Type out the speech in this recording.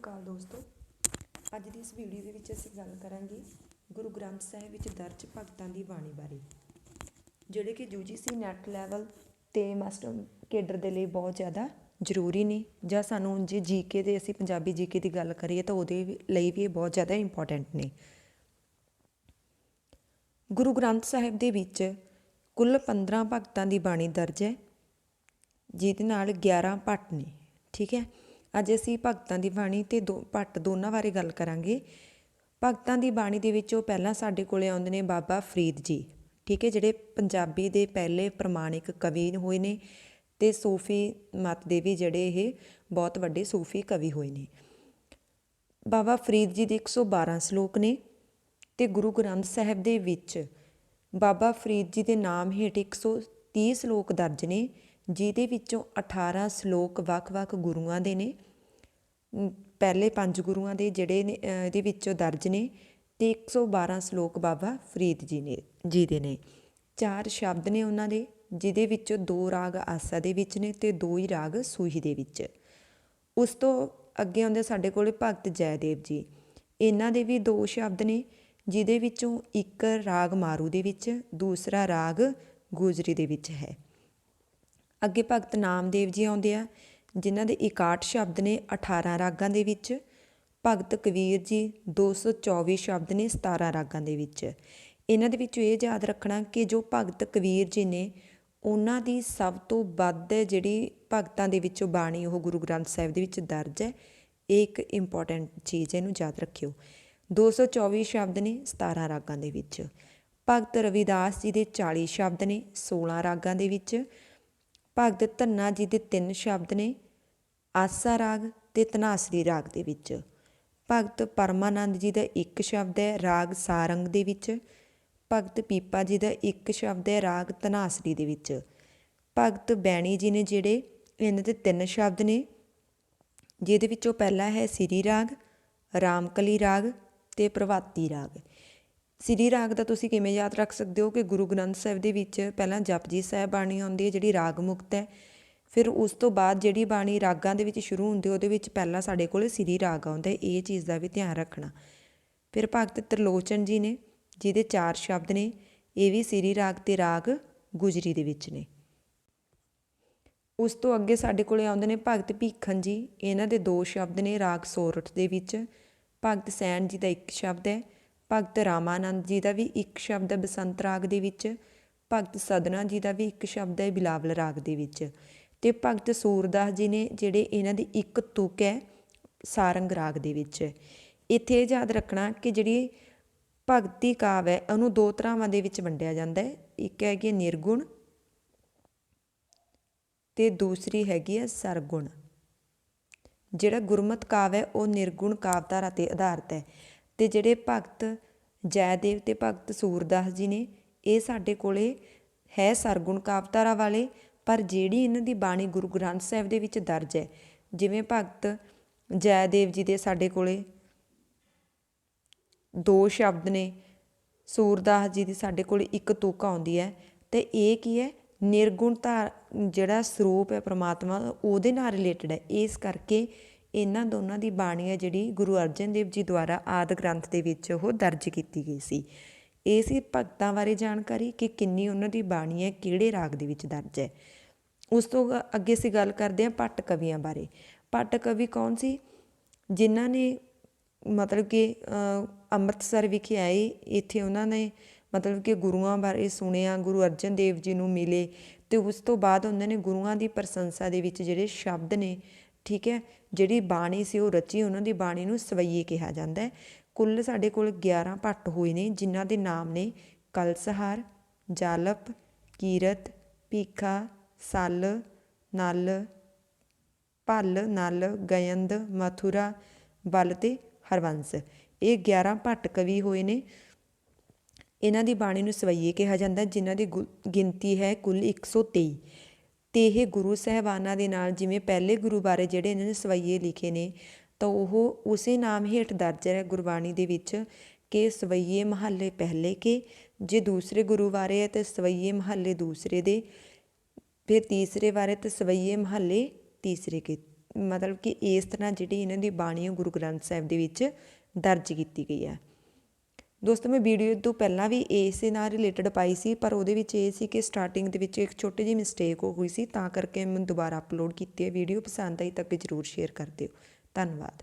ਅਕਾਲ ਦੋਸਤੋ, ਅੱਜ ਦੀ ਇਸ ਵੀਡੀਓ ਦੇ ਵਿੱਚ ਅਸੀਂ ਗੱਲ ਕਰਾਂਗੇ ਗੁਰੂ ਗ੍ਰੰਥ ਸਾਹਿਬ ਵਿੱਚ ਦਰਜ ਭਗਤਾਂ ਦੀ ਬਾਣੀ ਬਾਰੇ, ਜਿਹੜੇ ਕਿ UGC ਨੈਟ ਲੈਵਲ ਤੇ ਮਾਸਟਰ ਕੇਡਰ ਦੇ ਲਈ ਬਹੁਤ ਜ਼ਿਆਦਾ ਜ਼ਰੂਰੀ ਨੇ, ਜਾਂ ਸਾਨੂੰ ਜੇ ਜੀਕੇ ਦੇ ਅਸੀਂ ਪੰਜਾਬੀ ਜੀਕੇ ਦੀ ਗੱਲ ਕਰੀਏ ਤਾਂ ਉਹਦੇ ਲਈ ਵੀ ਇਹ ਬਹੁਤ ਜ਼ਿਆਦਾ ਇੰਪੋਰਟੈਂਟ ਨੇ। ਗੁਰੂ ਗ੍ਰੰਥ ਸਾਹਿਬ ਦੇ ਵਿੱਚ ਕੁੱਲ 15 ਭਗਤਾਂ ਦੀ ਬਾਣੀ ਦਰਜ ਹੈ, ਜਿਹਦੇ ਨਾਲ 11 ਭੱਟ ਨੇ, ਠੀਕ ਹੈ? ਅੱਜ ਅਸੀਂ ਭਗਤਾਂ ਦੀ ਬਾਣੀ ਤੇ ਦੋ ਭੱਟ ਦੋਨਾਂ ਬਾਰੇ ਗੱਲ ਕਰਾਂਗੇ। ਭਗਤਾਂ ਦੀ ਬਾਣੀ ਦੇ ਵਿੱਚੋਂ ਪਹਿਲਾਂ ਸਾਡੇ ਕੋਲੇ ਆਉਂਦੇ ਨੇ ਬਾਬਾ ਫਰੀਦ ਜੀ, ਠੀਕ ਹੈ, ਜਿਹੜੇ ਪੰਜਾਬੀ ਦੇ ਪਹਿਲੇ ਪ੍ਰਮਾਣਿਕ ਕਵੀ ਹੋਏ ਨੇ ਤੇ ਸੂਫੀ ਮਤ ਦੇ ਵੀ ਜਿਹੜੇ ਇਹ ਬਹੁਤ ਵੱਡੇ ਸੂਫੀ ਕਵੀ ਹੋਏ ਨੇ। ਬਾਬਾ ਫਰੀਦ ਜੀ ਦੇ 112 ਸ਼ਲੋਕ ਨੇ ਤੇ ਗੁਰੂ ਗ੍ਰੰਥ ਸਾਹਿਬ ਦੇ ਵਿੱਚ ਬਾਬਾ ਫਰੀਦ ਜੀ ਦੇ ਨਾਮ ਹੇਠ 130 ਸ਼ਲੋਕ ਦਰਜ ਨੇ ਜਿਹਦੇ ਵਿੱਚੋਂ 18 ਸ਼ਲੋਕ ਵੱਖ-ਵੱਖ ਗੁਰੂਆਂ ਦੇ ਨੇ ਪਹਿਲੇ ਪੰਜ ਗੁਰੂਆਂ ਦੇ ਜਿਹੜੇ ਨੇ ਇਹਦੇ ਵਿੱਚੋਂ ਦਰਜ ਨੇ ਤੇ 112 ਸ਼ਲੋਕ ਬਾਬਾ ਫਰੀਦ ਜੀ ਨੇ, ਜੀ ਦੇ ਨੇ। ਚਾਰ ਸ਼ਬਦ ਨੇ ਉਹਨਾਂ ਦੇ, ਜਿਹਦੇ ਵਿੱਚੋਂ ਦੋ ਰਾਗ ਆਸਾ ਦੇ ਵਿੱਚ ਨੇ ਤੇ ਦੋ ਹੀ ਰਾਗ ਸੂਹੀ ਦੇ ਵਿੱਚ। ਉਸ ਤੋਂ ਅੱਗੇ ਆਉਂਦੇ ਸਾਡੇ ਕੋਲੇ ਭਗਤ ਜੈਦੇਵ ਜੀ। ਇਹਨਾਂ ਦੇ ਵੀ ਦੋ ਸ਼ਬਦ ਨੇ, ਜਿਹਦੇ ਵਿੱਚੋਂ ਇੱਕ ਰਾਗ ਮਾਰੂ ਦੇ ਵਿੱਚ, ਦੂਸਰਾ ਰਾਗ ਗੋਜਰੀ ਦੇ ਵਿੱਚ ਹੈ। ਅੱਗੇ ਭਗਤ ਨਾਮਦੇਵ ਜੀ ਆਉਂਦੇ ਆ, ਜਿਨ੍ਹਾਂ ਦੇ 61 ਸ਼ਬਦ ਨੇ 18 ਰਾਗਾਂ ਦੇ ਵਿੱਚ, ਭਗਤ ਕਬੀਰ ਜੀ 224 ਸ਼ਬਦ ਨੇ 17 ਰਾਗਾਂ ਦੇ ਵਿੱਚ। ਇਹਨਾਂ ਦੇ ਵਿੱਚੋਂ ਇਹ ਯਾਦ ਰੱਖਣਾ ਕਿ ਜੋ ਭਗਤ ਕਬੀਰ ਜੀ ਨੇ, ਉਹਨਾਂ ਦੀ ਸਭ ਤੋਂ ਵੱਧ ਜਿਹੜੀ ਭਗਤਾਂ ਦੇ ਵਿੱਚੋਂ ਬਾਣੀ ਉਹ ਗੁਰੂ ਗ੍ਰੰਥ ਸਾਹਿਬ ਦੇ ਵਿੱਚ ਦਰਜ ਹੈ, ਇਹ ਇੱਕ ਇੰਪੋਰਟੈਂਟ ਚੀਜ਼ ਹੈ, ਇਹਨੂੰ ਯਾਦ ਰੱਖਿਓ। 224 ਸ਼ਬਦ ਨੇ 17 ਰਾਗਾਂ ਦੇ ਵਿੱਚ। ਭਗਤ ਰਵਿਦਾਸ ਜੀ ਦੇ 40 ਸ਼ਬਦ ਨੇ 16 ਰਾਗਾਂ ਦੇ ਵਿੱਚ। ਭਗਤ ਧੰਨਾ ਜੀ ਦੇ ਤਿੰਨ ਸ਼ਬਦ ਨੇ, ਆਸਾ ਰਾਗ ਤੇ ਤਨਾਸਰੀ ਰਾਗ ਦੇ ਵਿੱਚ। ਭਗਤ ਪਰਮਾਨੰਦ ਜੀ ਦਾ ਇੱਕ ਸ਼ਬਦ ਹੈ ਰਾਗ ਸਾਰੰਗ ਦੇ ਵਿੱਚ। ਭਗਤ ਪੀਪਾ ਜੀ ਦਾ ਇੱਕ ਸ਼ਬਦ ਹੈ ਰਾਗ ਤਨਾਸਰੀ ਦੇ ਵਿੱਚ। ਭਗਤ ਬੈਣੀ ਜੀ ਨੇ ਜਿਹੜੇ ਇਹਨਾਂ ਦੇ ਤਿੰਨ ਸ਼ਬਦ ਨੇ, ਜਿਹਦੇ ਵਿੱਚੋਂ ਪਹਿਲਾ ਹੈ ਸਿਰੀ ਰਾਗ, ਰਾਮਕਲੀ ਰਾਗ ਤੇ ਪ੍ਰਭਾਤੀ ਰਾਗ। ਸ੍ਰੀ ਰਾਗ ਦਾ ਤੁਸੀਂ ਕਿਵੇਂ ਯਾਦ ਰੱਖ ਸਕਦੇ ਹੋ ਕਿ ਗੁਰੂ ਗ੍ਰੰਥ ਸਾਹਿਬ ਦੇ ਵਿੱਚ ਪਹਿਲਾਂ ਜਪਜੀ ਸਾਹਿਬ ਬਾਣੀ ਆਉਂਦੀ ਹੈ, ਜਿਹੜੀ ਰਾਗ ਮੁਕਤ ਹੈ। ਫਿਰ ਉਸ ਤੋਂ ਬਾਅਦ ਜਿਹੜੀ ਬਾਣੀ ਰਾਗਾਂ ਦੇ ਵਿੱਚ ਸ਼ੁਰੂ ਹੁੰਦੀ ਉਹਦੇ ਵਿੱਚ ਪਹਿਲਾਂ ਸਾਡੇ ਕੋਲ ਸ੍ਰੀ ਰਾਗ ਆਉਂਦਾ ਇਹ ਚੀਜ਼ ਦਾ ਵੀ ਧਿਆਨ ਰੱਖਣਾ। ਫਿਰ ਭਗਤ ਤ੍ਰਿਲੋਚਨ ਜੀ ਨੇ, ਜਿਹਦੇ ਚਾਰ ਸ਼ਬਦ ਨੇ, ਇਹ ਵੀ ਸ੍ਰੀ ਰਾਗ ਤੇ ਰਾਗ ਗੁਜਰੀ ਦੇ ਵਿੱਚ ਨੇ। ਉਸ ਤੋਂ ਅੱਗੇ ਸਾਡੇ ਕੋਲੇ ਆਉਂਦੇ ਨੇ ਭਗਤ ਭੀਖਨ ਜੀ, ਇਹਨਾਂ ਦੇ ਦੋ ਸ਼ਬਦ ਨੇ ਰਾਗ ਸੋਰਠ ਦੇ ਵਿੱਚ। ਭਗਤ ਸੈਣ ਜੀ ਦਾ ਇੱਕ ਸ਼ਬਦ ਹੈ ਭਗਤ ਰਾਮਾਨੰਦ ਜੀ ਦਾ ਵੀ ਇੱਕ ਸ਼ਬਦ ਹੈ ਬਸੰਤ ਰਾਗ ਦੇ ਵਿੱਚ, ਭਗਤ ਸਦਨਾ ਜੀ ਦਾ ਵੀ ਇੱਕ ਸ਼ਬਦ ਹੈ ਬਿਲਾਵਲ ਰਾਗ ਦੇ ਵਿੱਚ ਤੇ ਭਗਤ ਸੂਰਦਾਸ ਜੀ ਨੇ ਜਿਹੜੇ ਇਹਨਾਂ ਦੀ ਇੱਕ ਤੁਕ ਹੈ ਸਾਰੰਗ ਰਾਗ ਦੇ ਵਿੱਚ। ਇੱਥੇ ਇਹ ਯਾਦ ਰੱਖਣਾ ਕਿ ਜਿਹੜੀ ਭਗਤੀ ਕਾਵ ਹੈ, ਉਹਨੂੰ ਦੋ ਤਰ੍ਹਾਂਵਾਂ ਦੇ ਵਿੱਚ ਵੰਡਿਆ ਜਾਂਦਾ ਹੈ, ਇੱਕ ਹੈਗੀ ਹੈ ਨਿਰਗੁਣ ਤੇ ਦੂਸਰੀ ਹੈਗੀ ਹੈ ਸਰਗੁਣ। ਜਿਹੜਾ ਗੁਰਮਤ ਕਾਵ ਹੈ, ਉਹ ਨਿਰਗੁਣ ਕਾਵਧਾਰਾ ਤੇ ਆਧਾਰਿਤ ਹੈ। ਅਤੇ ਜਿਹੜੇ ਭਗਤ ਜੈਦੇਵ ਅਤੇ ਭਗਤ ਸੂਰਦਾਸ ਜੀ ਨੇ, ਇਹ ਸਾਡੇ ਕੋਲ ਹੈ ਸਰਗੁਣ ਕਾਵਿਧਾਰਾ ਵਾਲੇ, ਪਰ ਜਿਹੜੀ ਇਹਨਾਂ ਦੀ ਬਾਣੀ ਗੁਰੂ ਗ੍ਰੰਥ ਸਾਹਿਬ ਦੇ ਵਿੱਚ ਦਰਜ ਹੈ, ਜਿਵੇਂ ਭਗਤ ਜੈਦੇਵ ਜੀ ਦੇ ਸਾਡੇ ਕੋਲ ਦੋ ਸ਼ਬਦ ਨੇ, ਸੂਰਦਾਸ ਜੀ ਦੀ ਸਾਡੇ ਕੋਲ ਇੱਕ ਤੁਕ ਆਉਂਦੀ ਹੈ, ਤੇ ਇਹ ਕੀ ਹੈ? ਨਿਰਗੁਣ ਧਾਰ, ਜਿਹੜਾ ਸਰੂਪ ਹੈ ਪ੍ਰਮਾਤਮਾ ਉਹਦੇ ਨਾਲ ਰਿਲੇਟਡ ਹੈ, ਇਸ ਕਰਕੇ ਇਹਨਾਂ ਦੋਨਾਂ ਦੀ ਬਾਣੀ ਹੈ ਜਿਹੜੀ ਗੁਰੂ ਅਰਜਨ ਦੇਵ ਜੀ ਦੁਆਰਾ ਆਦਿ ਗ੍ਰੰਥ ਦੇ ਵਿੱਚ ਉਹ ਦਰਜ ਕੀਤੀ ਗਈ ਸੀ। ਇਹ ਸੀ ਭਗਤਾਂ ਬਾਰੇ ਜਾਣਕਾਰੀ ਕਿ ਕਿੰਨੀ ਉਹਨਾਂ ਦੀ ਬਾਣੀ ਹੈ, ਕਿਹੜੇ ਰਾਗ ਦੇ ਵਿੱਚ ਦਰਜ ਹੈ। ਉਸ ਤੋਂ ਅੱਗੇ ਅਸੀਂ ਗੱਲ ਕਰਦੇ ਹਾਂ ਪੱਟ ਕਵੀਆਂ ਬਾਰੇ। ਪੱਟ ਕਵੀ ਕੌਣ ਸੀ? ਜਿਨ੍ਹਾਂ ਨੇ ਮਤਲਬ ਕਿ ਅੰਮ੍ਰਿਤਸਰ ਵਿਖੇ ਆਏ, ਇੱਥੇ ਉਹਨਾਂ ਨੇ ਮਤਲਬ ਕਿ ਗੁਰੂਆਂ ਬਾਰੇ ਸੁਣਿਆ, ਗੁਰੂ ਅਰਜਨ ਦੇਵ ਜੀ ਨੂੰ ਮਿਲੇ ਤੇ ਉਸ ਤੋਂ ਬਾਅਦ ਉਹਨਾਂ ਨੇ ਗੁਰੂਆਂ ਦੀ ਪ੍ਰਸ਼ੰਸਾ ਦੇ ਵਿੱਚ ਜਿਹੜੇ ਸ਼ਬਦ ਨੇ ਠੀਕ ਹੈ, ਜਿਹੜੀ ਬਾਣੀ ਸੀ ਉਹ ਰਚੀ, ਉਹਨਾਂ ਦੀ ਬਾਣੀ ਨੂੰ ਸਵਈਏ ਕਿਹਾ ਜਾਂਦਾ ਹੈ। ਕੁੱਲ ਸਾਡੇ ਕੋਲ 11 ਭੱਟ ਹੋਏ ਨੇ, ਜਿਨ੍ਹਾਂ ਦੇ ਨਾਮ ਨੇ ਕਲਸਹਾਰ, ਜਾਲਪ, ਕੀਰਤ, ਭੀਖਾ, ਸੱਲ, ਨਲ, ਭੱਲ, ਨਲ, ਗਯੰਦ, ਮਥੁਰਾ ਬਲ ਤੇ ਹਰਵੰਸ। ਇਹ 11 ਭੱਟ ਕਵੀ ਹੋਏ ਨੇ। ਇਹਨਾਂ ਦੀ ਬਾਣੀ ਨੂੰ ਸਵਈਏ ਕਿਹਾ ਜਾਂਦਾ ਜਿਨ੍ਹਾਂ ਦੀ ਗੁ- ਗਿਣਤੀ ਹੈ ਕੁੱਲ 123 ਅਤੇ ਇਹ ਗੁਰੂ ਸਾਹਿਬਾਨਾਂ ਦੇ ਨਾਲ ਜਿਵੇਂ ਪਹਿਲੇ ਗੁਰੂ ਬਾਰੇ ਜਿਹੜੇ ਇਹਨਾਂ ਨੇ ਸਵਈਏ ਲਿਖੇ ਨੇ, ਤਾਂ ਉਹ ਉਸੇ ਨਾਮ ਹੇਠ ਦਰਜ ਹੈ ਗੁਰਬਾਣੀ ਦੇ ਵਿੱਚ ਕਿ ਸਵਈਏ ਮਹੱਲੇ ਪਹਿਲੇ ਕੇ, ਜੇ ਦੂਸਰੇ ਗੁਰੂ ਬਾਰੇ ਹੈ ਤੇ ਸਵਈਏ ਮਹੱਲੇ ਦੂਸਰੇ ਦੇ, ਫਿਰ ਤੀਸਰੇ ਬਾਰੇ ਤੇ ਸਵਈਏ ਮਹੱਲੇ ਤੀਸਰੇ ਕੇ। ਮਤਲਬ ਕਿ ਇਸ ਤਰ੍ਹਾਂ ਜਿਹੜੀ ਇਹਨਾਂ ਦੀ ਬਾਣੀ ਉਹ ਗੁਰੂ ਗ੍ਰੰਥ ਸਾਹਿਬ ਦੇ ਵਿੱਚ ਦਰਜ ਕੀਤੀ ਗਈ ਹੈ। ਦੋਸਤੋ, ਮੈਂ ਵੀਡੀਓ ਤੋਂ ਪਹਿਲਾਂ ਵੀ ਇਸੇ ਨਾਲ ਰਿਲੇਟਡ ਪਾਈ ਸੀ, ਪਰ ਉਹਦੇ ਵਿੱਚ ਇਹ ਸੀ ਕਿ ਸਟਾਰਟਿੰਗ ਦੇ ਵਿੱਚ ਇੱਕ ਛੋਟੀ ਜਿਹੀ ਮਿਸਟੇਕ ਹੋ ਗਈ ਸੀ, ਤਾਂ ਕਰਕੇ ਮੈਂ ਦੁਬਾਰਾ ਅਪਲੋਡ ਕੀਤੀ ਹੈ ਵੀਡੀਓ, ਪਸੰਦ ਆਈ ਤਾਂ ਕਿ ਜ਼ਰੂਰ ਸ਼ੇਅਰ ਕਰ ਦਿਓ। ਧੰਨਵਾਦ।